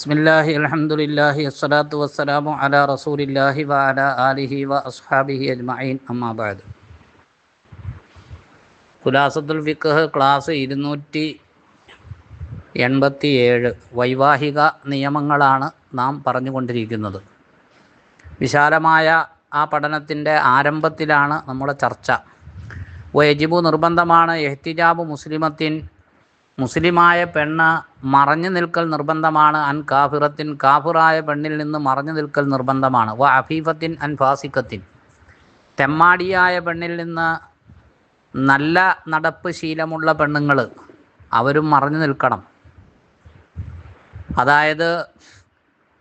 ബിസ്മില്ലാഹി അൽഹംദുലില്ലാഹി അസ്സലാത്തു വസ്സലാമു അലാ റസൂലില്ലാഹി വ അലാ ആലിഹി വ അസ്ഹാബിഹി അജ്മഈൻ. അമ്മാ ബഅദ്. ഖുലാസത്തുൽ ഫിഖ് ക്ലാസ് ഇരുന്നൂറ്റി എൺപത്തി ഏഴ് വൈവാഹിക നിയമങ്ങളാണ് നാം പറഞ്ഞുകൊണ്ടിരിക്കുന്നത്. വിശാലമായ ആ പഠനത്തിന്റെ ആരംഭത്തിലാണ് നമ്മുടെ ചർച്ച. വൈജിബു നിർബന്ധമാണ് എഹ്തിജാബ് മുസ്ലിമത്തിൻ മുസ്ലിമായ പെണ്ണ് മറഞ്ഞു നിൽക്കൽ നിർബന്ധമാണ്. അൻ കാഫിറത്തിൻ കാഫിറായ പെണ്ണിൽ നിന്ന് മറഞ്ഞു നിൽക്കൽ നിർബന്ധമാണ്. വ അഫീഫത്തിൻ അൻ ഫാസിക്കത്തിൻ തെമ്മാടിയായ പെണ്ണിൽ നിന്ന് നല്ല നടപ്പ് ശീലമുള്ള പെണ്ണുങ്ങൾ അവരും മറഞ്ഞു നിൽക്കണം. അതായത്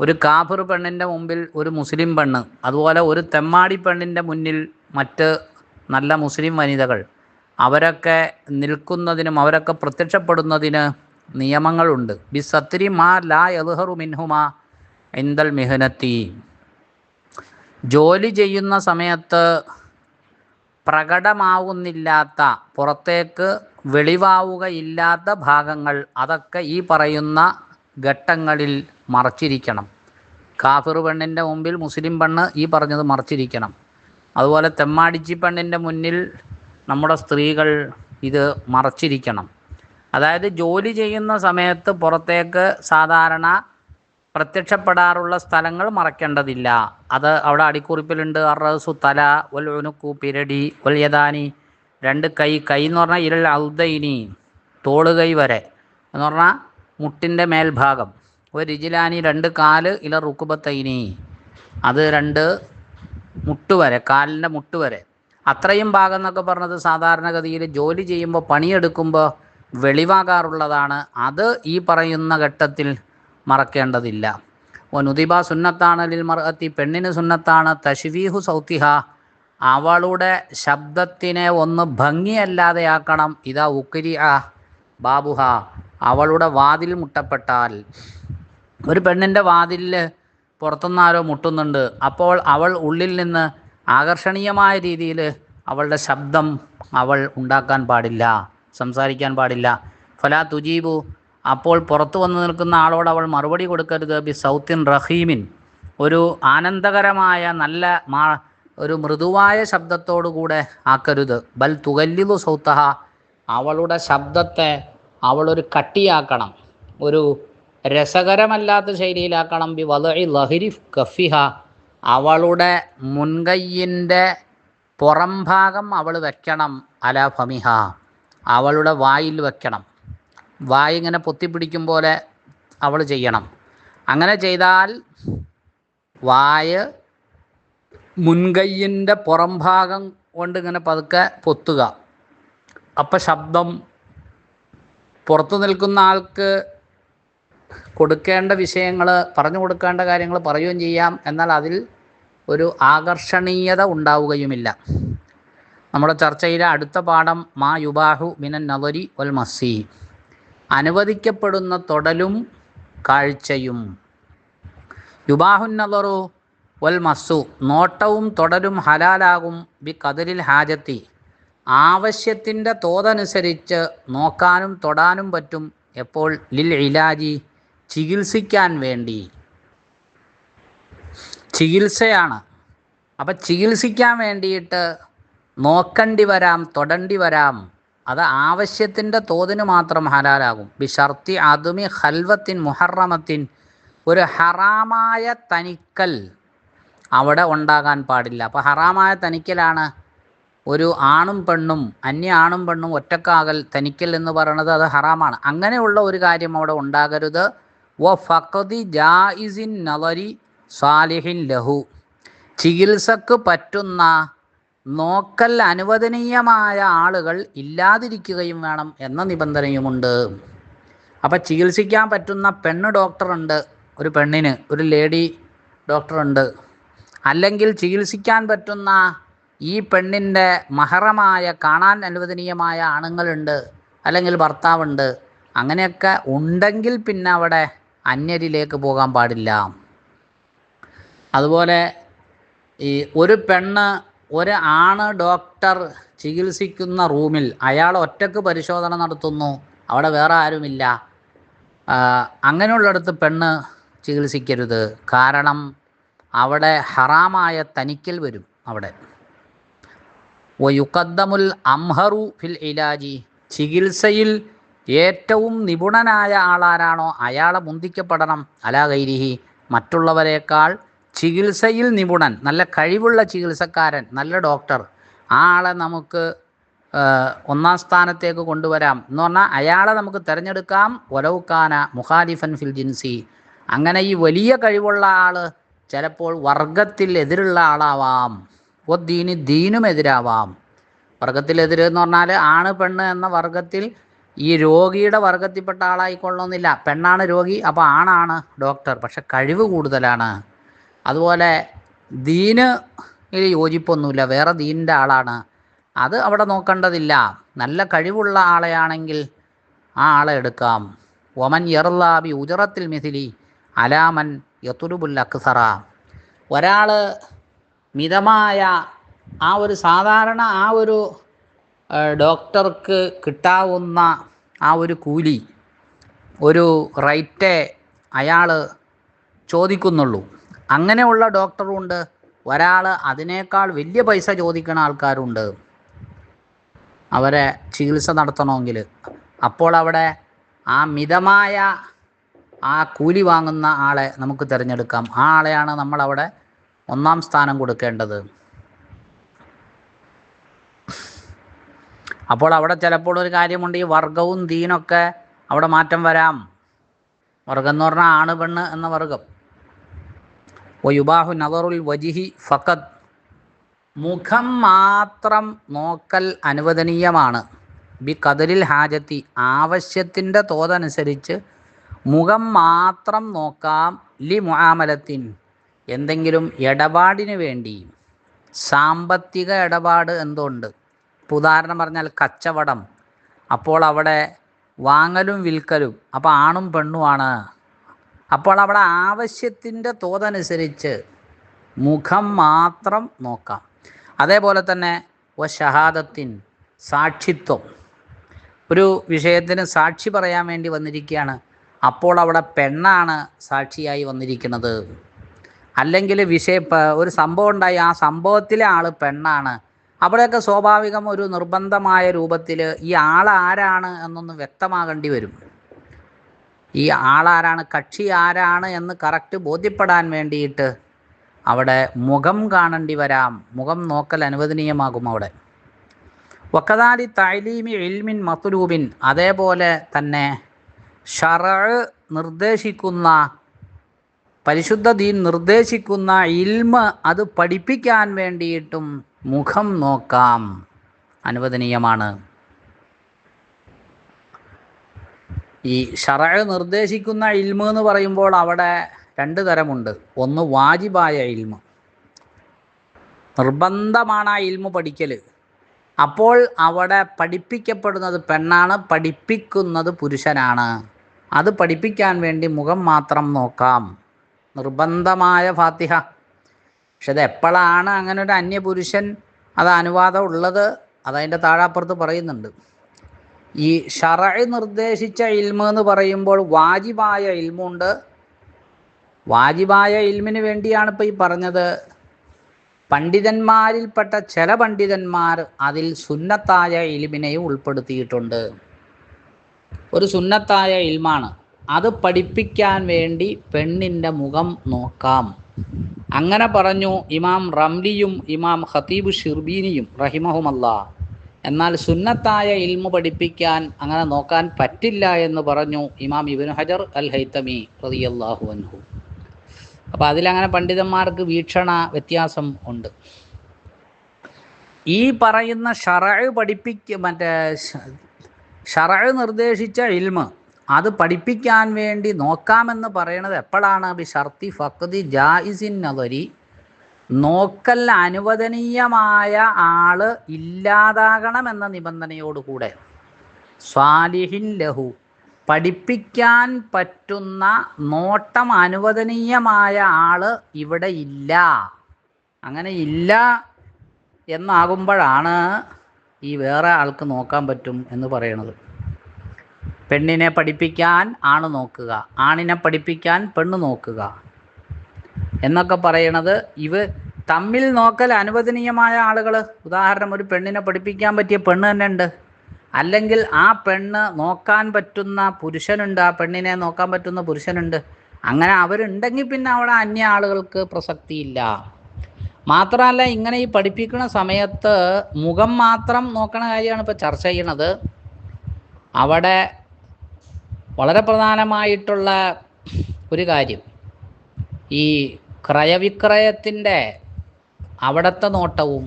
ഒരു കാഫിർ പെണ്ണിന്റെ മുമ്പിൽ ഒരു മുസ്ലിം പെണ്ണ് അതുപോലെ ഒരു തെമ്മാടി പെണ്ണിന്റെ മുന്നിൽ മറ്റ് നല്ല മുസ്ലിം വനിതകൾ അവരൊക്കെ നിൽക്കുന്നതിനും അവരൊക്കെ പ്രത്യക്ഷപ്പെടുന്നതിന് നിയമങ്ങളുണ്ട്. ബി സത്രി മാ ലാ യൽഹറു മിൻഹുമാ എന്തൽ മിഹനത്തി. ജോലി ചെയ്യുന്ന സമയത്ത് പ്രകടമാവുന്നില്ലാത്ത പുറത്തേക്ക് വെളിവാവുകയില്ലാത്ത ഭാഗങ്ങൾ അതൊക്കെ ഈ പറയുന്ന ഘട്ടങ്ങളിൽ മറച്ചിരിക്കണം. കാഫിർ പെണ്ണിന്റെ മുമ്പിൽ മുസ്ലിം പെണ്ണ് ഈ പറഞ്ഞത് മറച്ചിരിക്കണം. അതുപോലെ തെമ്മാടിച്ചി പെണ്ണിന്റെ മുന്നിൽ നമ്മുടെ സ്ത്രീകൾ ഇത് മറച്ചിരിക്കണം. അതായത് ജോലി ചെയ്യുന്ന സമയത്ത് പുറത്തേക്ക് സാധാരണ പ്രത്യക്ഷപ്പെടാറുള്ള സ്ഥലങ്ങൾ മറക്കേണ്ടതില്ല അത് അവിടെ അടിക്കുറിപ്പിലുണ്ട്. അറസു തല ഒൽ ഉനുക്കു പിരടി ഒൽ യദാനി രണ്ട് കൈ. കൈ എന്ന് പറഞ്ഞാൽ ഇരൽ ഔദൈനി തോളുകൈ വരെ എന്ന് പറഞ്ഞാൽ മുട്ടിന്റെ മേൽഭാഗം. ഒരു രിജിലാനി രണ്ട് കാൽ ഇല റുക്കുബത്തൈനി. അത് രണ്ട് മുട്ട് വരെ കാലിന്റെ മുട്ട് വരെ. അത്രയും ഭാഗം എന്നൊക്കെ പറഞ്ഞത് സാധാരണഗതിയിൽ ജോലി ചെയ്യുമ്പോൾ പണിയെടുക്കുമ്പോൾ വെളിവാകാറുള്ളതാണ്. അത് ഈ പറയുന്ന ഘട്ടത്തിൽ മറക്കേണ്ടതില്ല. ഒനുദിബ സുന്നത്താണ് ലിൽ മർഅത്തി പെണ്ണിന് സുന്നത്താണ്. തഷ്വീഹു സൗത്തിഹ അവളുടെ ശബ്ദത്തിനെ ഒന്ന് ഭംഗിയല്ലാതെയാക്കണം. ഇതാ ഉക്കിരി ആ ബാബുഹ അവളുടെ വാതിൽ മുട്ടപ്പെട്ടാൽ. ഒരു പെണ്ണിന്റെ വാതിലിൽ പുറത്തുനിന്ന് ആരോ മുട്ടുന്നുണ്ട്. അപ്പോൾ അവൾ ഉള്ളിൽ നിന്ന് ആകർഷണീയമായ രീതിയിൽ അവളുടെ ശബ്ദം അവൾ ഉണ്ടാക്കാൻ പാടില്ല. സംസാരിക്കാൻ പാടില്ല. ഫലാ തുജീബു. അപ്പോൾ പുറത്തു വന്നു നിൽക്കുന്ന ആളോട് അവൾ മറുപടി കൊടുക്കരുത്. ബി സൗത്തിൻ റഹീമിൻ. ഒരു ആനന്ദകരമായ നല്ല മാ ഒരു മൃദുവായ ശബ്ദത്തോടുകൂടെ ആക്കരുത്. ബൽ തുകല്ലിലു സൗത്തഹ. അവളുടെ ശബ്ദത്തെ അവളൊരു കട്ടിയാക്കണം. ഒരു രസകരമല്ലാത്ത ശൈലിയിലാക്കണം. ബി വലഇ ലഹരി കഫിഹ. അവളുടെ മുൻകൈയിന്റെ പുറംഭാഗം അവൾ വെക്കണം. അല ഫമിഹ. അവളുടെ വായിൽ വെക്കണം. വായിങ്ങനെ പൊത്തിപ്പിടിക്കും പോലെ അവൾ ചെയ്യണം. അങ്ങനെ ചെയ്താൽ വായ മുൻകൈയിന്റെ പുറം ഭാഗം കൊണ്ട് ഇങ്ങനെ പതുക്കെ പൊത്തുക. അപ്പം ശബ്ദം പുറത്തു നിൽക്കുന്ന ആൾക്ക് കൊടുക്കേണ്ട വിഷയങ്ങൾ പറഞ്ഞു കൊടുക്കേണ്ട കാര്യങ്ങൾ പറയുകയും ചെയ്യാം. എന്നാൽ അതിൽ ഒരു ആകർഷണീയത ഉണ്ടാവുകയുമില്ല. നമ്മുടെ ചർച്ചയിലെ അടുത്ത പാഠം മാ യുബാഹു മിനൻ നവരി വൽ മസി. അനുവദിക്കപ്പെടുന്ന തൊടലും കാഴ്ചയും. യുബാഹുൻ നവറു വൽ മസ്സു നോട്ടവും തൊടലും ഹലാലാകും ബി കതിരിൽ ഹാജത്തി. ആവശ്യത്തിന്റെ തോതനുസരിച്ച് നോക്കാനും തൊടാനും പറ്റും എപ്പോൾ? ലിൽ ഇലാജി ചികിത്സിക്കാൻ വേണ്ടി. ചികിത്സയാണ്. അപ്പം ചികിത്സിക്കാൻ വേണ്ടിയിട്ട് നോക്കണ്ടി വരാം തൊടണ്ടി വരാം. അത് ആവശ്യത്തിന്റെ തോതിന് മാത്രം ഹലാലാകും. ബി ഷർത്തി അതുമി ഹൽവത്തിൻ മുഹറമത്തിൻ. ഒരു ഹറാമായ തനിക്കൽ അവിടെ ഉണ്ടാകാൻ പാടില്ല. അപ്പോൾ ഹറാമായ തനിക്കലാണ് ഒരു ആണും പെണ്ണും അന്യ ആണും പെണ്ണും ഒറ്റക്കാകൽ തനിക്കൽ എന്ന് പറയുന്നത് അത് ഹറാമാണ്. അങ്ങനെയുള്ള ഒരു കാര്യം അവിടെ ഉണ്ടാകരുത്. വ ഫഖദി ജായിസിൻ നവരി സാലിഹിൻ ലഹു. ചികിത്സക്ക് പറ്റുന്ന നോക്കൽ അനുവദനീയമായ ആളുകൾ ഇല്ലാതിരിക്കുകയും വേണം എന്ന നിബന്ധനയുമുണ്ട്. അപ്പം ചികിത്സിക്കാൻ പറ്റുന്ന പെണ്ണ് ഡോക്ടറുണ്ട് ഒരു പെണ്ണിന് ഒരു ലേഡി ഡോക്ടറുണ്ട്. അല്ലെങ്കിൽ ചികിത്സിക്കാൻ പറ്റുന്ന ഈ പെണ്ണിന്റെ മഹറമായ കാണാൻ അനുവദനീയമായ ആണുങ്ങളുണ്ട് അല്ലെങ്കിൽ ഭർത്താവുണ്ട് അങ്ങനെയൊക്കെ ഉണ്ടെങ്കിൽ പിന്നെ അവിടെ അന്യരിലേക്ക് പോകാൻ പാടില്ല. അതുപോലെ ഈ ഒരു പെണ്ണ് ഒരു ആണ് ഡോക്ടർ ചികിത്സിക്കുന്ന റൂമിൽ അയാൾ ഒറ്റയ്ക്ക് പരിശോധന നടത്തുന്നു അവിടെ വേറെ ആരുമില്ല. അങ്ങനെയുള്ള അങ്ങനെയുള്ളിടത്ത് പെണ്ണ് ചികിത്സിക്കരുത്. കാരണം അവിടെ ഹറാമായ തനിക്കൽ വരും അവിടെ. യുക്കദ്ദമുൽ അംഹറു ഫിൽ ഇലാജി. ചികിത്സയിൽ ഏറ്റവും നിപുണനായ ആളാരാണോ? അയാളെ മുന്തിക്കപ്പെടണം അലാ ഗൈരിഹി. മറ്റുള്ളവരെക്കാൾ ചികിത്സയിൽ നിപുണൻ നല്ല കഴിവുള്ള ചികിത്സക്കാരൻ നല്ല ഡോക്ടർ. ആ ആളെ നമുക്ക് ഒന്നാം സ്ഥാനത്തേക്ക് കൊണ്ടുവരാം. എന്ന് പറഞ്ഞാൽ അയാളെ നമുക്ക് തിരഞ്ഞെടുക്കാം. ഒലവുക്കാന മുഖാലിഫൻ ഫിൽ ജിൻസി. അങ്ങനെ ഈ വലിയ കഴിവുള്ള ആൾ ചിലപ്പോൾ വർഗത്തിൽ എതിരുള്ള ആളാവാം. ഒ ദീന് ദീനും എതിരാവാം. വർഗത്തിലെതിര് എന്ന് പറഞ്ഞാൽ ആണ് പെണ്ണ് എന്ന വർഗത്തിൽ ഈ രോഗിയുടെ വർഗത്തിൽപ്പെട്ട ആളായിക്കൊള്ളണമെന്നില്ല. പെണ്ണാണ് രോഗി അപ്പോൾ ആണാണ് ഡോക്ടർ. പക്ഷെ കഴിവ് കൂടുതലാണ്. അതുപോലെ ദീന് യോജിപ്പൊന്നുമില്ല. വേറെ ദീനിന്റെ ആളാണ്. അത് അവിടെ നോക്കേണ്ടതില്ല. നല്ല കഴിവുള്ള ആളെയാണെങ്കിൽ ആ ആളെ എടുക്കാം. ഒമൻ യർലാബി ഉജറത്തിൽ മിഥിലി അലാമൻ യത്തുരുബുൽ അക്സറ. ഒരാൾ മിതമായ ആ ഒരു സാധാരണ ആ ഒരു ഡോക്ടർക്ക് കിട്ടാവുന്ന ആ ഒരു കൂലി ഒരു റൈറ്റേ അയാൾ ചോദിക്കുന്നുള്ളൂ. അങ്ങനെയുള്ള ഡോക്ടറും ഉണ്ട് ഒരാൾ അതിനേക്കാൾ വലിയ പൈസ ചോദിക്കുന്ന ആൾക്കാരുണ്ട്. അവരെ ചികിത്സ നടത്തണമെങ്കിൽ അപ്പോൾ അവിടെ ആ മിതമായ ആ കൂലി വാങ്ങുന്ന ആളെ നമുക്ക് തിരഞ്ഞെടുക്കാം. ആ ആളെയാണ് നമ്മളവിടെ ഒന്നാം സ്ഥാനം കൊടുക്കേണ്ടത്. അപ്പോൾ അവിടെ ചിലപ്പോൾ ഒരു കാര്യമുണ്ട്. ഈ വർഗവും ദീനൊക്കെ അവിടെ മാറ്റം വരാം. വർഗം എന്ന് പറഞ്ഞാൽ ആണ് പെണ്ണ് എന്ന വർഗം. ഒയുബാഹു നവറുൽ വജിഹി ഫക്കത് മുഖം മാത്രം നോക്കൽ അനുവദനീയമാണ്. ബി കതിരിൽ ഹാജത്തി. ആവശ്യത്തിന്റെ തോതനുസരിച്ച് മുഖം മാത്രം നോക്കാം ലി മുഹാമലത്തിൻ എന്തെങ്കിലും ഇടപാടിന് വേണ്ടി. സാമ്പത്തിക ഇടപാട് എന്തുണ്ട്? ഇപ്പോൾ ഉദാഹരണം പറഞ്ഞാൽ കച്ചവടം. അപ്പോൾ അവിടെ വാങ്ങലും വിൽക്കലും. അപ്പോൾ ആണും പെണ്ണുമാണ് അപ്പോൾ അവിടെ ആവശ്യത്തിന്റെ തോതനുസരിച്ച് മുഖം മാത്രം നോക്കാം. അതേപോലെ തന്നെ ഒ ഷഹാദത്തിൻ സാക്ഷിത്വം. ഒരു വിഷയത്തിന് സാക്ഷി പറയാൻ വേണ്ടി വന്നിരിക്കുകയാണ്. അപ്പോൾ അവിടെ പെണ്ണാണ് സാക്ഷിയായി വന്നിരിക്കുന്നത്. അല്ലെങ്കിൽ വിഷയ ഒരു സംഭവം ഉണ്ടായി ആ സംഭവത്തിലെ ആൾ പെണ്ണാണ്. അവിടെയൊക്കെ സ്വാഭാവികം ഒരു നിർബന്ധമായ രൂപത്തിൽ ഈ ആൾ ആരാണ് എന്നൊന്ന് വ്യക്തമാകേണ്ടി വരും. ഈ ആളാരാണ് കക്ഷി ആരാണ് എന്ന് കറക്റ്റ് ബോധ്യപ്പെടാൻ വേണ്ടിയിട്ട് അവിടെ മുഖം കാണേണ്ടി വരാം. മുഖം നോക്കൽ അനുവദനീയമാകും അവിടെ. വക്കതാലി തൈലീമി ഇൽമിൻ മത്തുരൂപിൻ അതേപോലെ തന്നെ ഷറ നിർദ്ദേശിക്കുന്ന പരിശുദ്ധ ദീൻ നിർദ്ദേശിക്കുന്ന ഇൽമ അത് പഠിപ്പിക്കാൻ വേണ്ടിയിട്ടും മുഖം നോക്കാം. അനുവദനീയമാണ്. ഈ ഷറ നിർദ്ദേശിക്കുന്ന ഇൽമ എന്ന് പറയുമ്പോൾ അവിടെ രണ്ട് തരമുണ്ട്. ഒന്ന് വാജിബായ ഇൽമ. നിർബന്ധമാണ് ആ ഇൽമ പഠിക്കൽ അപ്പോൾ അവിടെ പഠിപ്പിക്കപ്പെടുന്നത് പെണ്ണാണ് പഠിപ്പിക്കുന്നത് പുരുഷനാണ്. അത് പഠിപ്പിക്കാൻ വേണ്ടി മുഖം മാത്രം നോക്കാം. നിർബന്ധമായ ഫാത്തിഹ. പക്ഷെ അത് എപ്പോഴാണ് അങ്ങനെ ഒരു അന്യപുരുഷൻ അത് അനുവാദം ഉള്ളത്? അതതിന്റെ താഴാപ്പുറത്ത് പറയുന്നുണ്ട്. ഈ ഷറ നിർദ്ദേശിച്ച ഇൽമ എന്ന് പറയുമ്പോൾ വാജിബായ ഇൽമുണ്ട്. വാജിബായ ഇൽമിന് വേണ്ടിയാണ് ഇപ്പോൾ ഈ പറഞ്ഞത്. പണ്ഡിതന്മാരിൽപ്പെട്ട ചില പണ്ഡിതന്മാർ അതിൽ സുന്നത്തായ ഇൽമിനെയും ഉൾപ്പെടുത്തിയിട്ടുണ്ട്. ഒരു സുന്നത്തായ ഇൽമാണ്. അത് പഠിപ്പിക്കാൻ വേണ്ടി പെണ്ണിന്റെ മുഖം നോക്കാം. അങ്ങനെ പറഞ്ഞു ഇമാം റംലിയും ഇമാം ഖത്തീബ് ഷിർബീനിയും റഹിമഹുമല്ല. എന്നാൽ സുന്നത്തായ ഇൽമു പഠിപ്പിക്കാൻ അങ്ങനെ നോക്കാൻ പറ്റില്ല എന്ന് പറഞ്ഞു ഇമാം ഇബിൻ ഹജർ അൽ ഹൈത്തമി റളിയല്ലാഹു അൻഹു. അപ്പോൾ അതിലങ്ങനെ പണ്ഡിതന്മാർക്ക് വീക്ഷണ വ്യത്യാസം ഉണ്ട്. ഈ പറയുന്ന ഷറഴ് പഠിപ്പിക്ക മറ്റേ ഷറഴ് നിർദ്ദേശിച്ച ഇൽമ് അത് പഠിപ്പിക്കാൻ വേണ്ടി നോക്കാമെന്ന് പറയണത് എപ്പോഴാണ്? ബി ഷർത്തി ഫക്തി ജായിസിൻ നദരി നോക്കൽ അനുവദനീയമായ ആൾ ഇല്ലാതാകണം എന്ന നിബന്ധനയോടുകൂടെ സ്വാലിഹിൻ ലഹു പഠിപ്പിക്കാൻ പറ്റുന്ന നോട്ടം അനുവദനീയമായ ആൾ ഇവിടെ ഇല്ല. അങ്ങനെ ഇല്ല എന്നാകുമ്പോഴാണ് ഈ വേറെ ആൾക്ക് നോക്കാൻ പറ്റും എന്ന് പറയണത്. പെണ്ണിനെ പഠിപ്പിക്കാൻ ആണ് നോക്കുക. ആണിനെ പഠിപ്പിക്കാൻ പെണ്ണ് നോക്കുക. എന്നൊക്കെ പറയണത് ഇവ തമ്മിൽ നോക്കൽ അനുവദനീയമായ ആളുകൾ ഉദാഹരണം ഒരു പെണ്ണിനെ പഠിപ്പിക്കാൻ പറ്റിയ പെണ്ണ് തന്നെ ഉണ്ട്. അല്ലെങ്കിൽ ആ പെണ്ണ് നോക്കാൻ പറ്റുന്ന പുരുഷനുണ്ട് ആ പെണ്ണിനെ നോക്കാൻ പറ്റുന്ന പുരുഷനുണ്ട്. അങ്ങനെ അവരുണ്ടെങ്കിൽ പിന്നെ അവിടെ അന്യ ആളുകൾക്ക് പ്രസക്തിയില്ല. മാത്രമല്ല ഇങ്ങനെ ഈ പഠിപ്പിക്കുന്ന സമയത്ത് മുഖം മാത്രം നോക്കണ കാര്യമാണ് ഇപ്പോൾ ചർച്ച ചെയ്യണത്. അവിടെ വളരെ പ്രധാനമായിട്ടുള്ള ഒരു കാര്യം. ഈ ക്രയവിക്രയത്തിന്റെ അവിടുത്തെ നോട്ടവും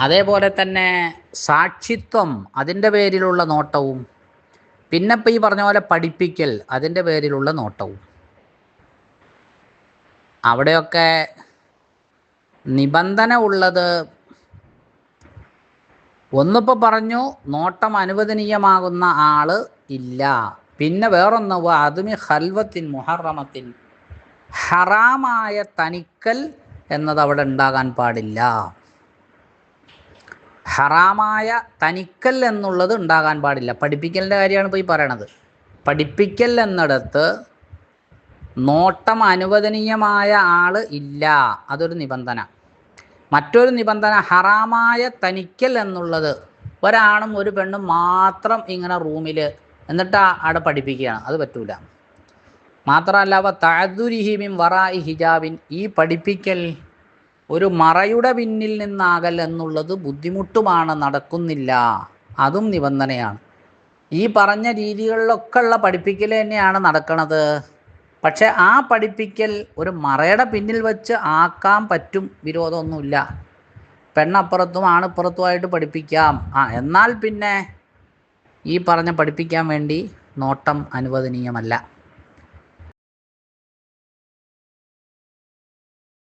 അതേപോലെ തന്നെ സാക്ഷിത്വം അതിന്റെ പേരിലുള്ള നോട്ടവും പിന്നെ ഇപ്പം ഈ പറഞ്ഞ പോലെ പഠിപ്പിക്കൽ അതിന്റെ പേരിലുള്ള നോട്ടവും. അവിടെയൊക്കെ നിബന്ധന ഉള്ളത് ഒന്നിപ്പോൾ പറഞ്ഞു നോട്ടം അനുവദനീയമാകുന്ന ആൾ ഇല്ല. പിന്നെ വേറൊന്ന് അതുമി ഹൽവത്തിൻ മുഹറമത്തിൻ ഹറാമായ തനിക്കൽ എന്നത് അവിടെ ഉണ്ടാകാൻ പാടില്ല. ഹറാമായ തനിക്കൽ എന്നുള്ളത് ഉണ്ടാകാൻ പാടില്ല. പഠിപ്പിക്കലിന്റെ കാര്യമാണ് ഇപ്പോൾ ഈ പറയണത്. പഠിപ്പിക്കൽ എന്നിടത്ത് നോട്ടം അനുവദനീയമായ ആൾ ഇല്ല. അതൊരു നിബന്ധന. മറ്റൊരു നിബന്ധന ഹറാമായ തനിക്കൽ എന്നുള്ളത് ഒരാണും ഒരു പെണ്ണും മാത്രം ഇങ്ങനെ റൂമിൽ എന്നിട്ട് അവിടെ പഠിപ്പിക്കുകയാണ്. അത് പറ്റൂല. മാത്രമല്ല അവ താദുരിഹിമിം വറായി ഹിജാബിൻ ഈ പഠിപ്പിക്കൽ ഒരു മറയുടെ പിന്നിൽ നിന്നാകൽ എന്നുള്ളത് ബുദ്ധിമുട്ടുമാണ് നടക്കുന്നില്ല. അതും നിബന്ധനയാണ്. ഈ പറഞ്ഞ രീതികളിലൊക്കെ ഉള്ള പഠിപ്പിക്കൽ തന്നെയാണ് നടക്കുന്നത് പക്ഷെ ആ പഠിപ്പിക്കൽ ഒരു മറയുടെ പിന്നിൽ വെച്ച് ആക്കാൻ പറ്റും വിരോധമൊന്നുമില്ല. പെണ്ണപ്പുറത്തും ആണിപ്പുറത്തുമായിട്ട് പഠിപ്പിക്കാം. ആ എന്നാൽ പിന്നെ ഈ പറഞ്ഞ പഠിപ്പിക്കാൻ വേണ്ടി നോട്ടം അനുവദനീയമല്ല.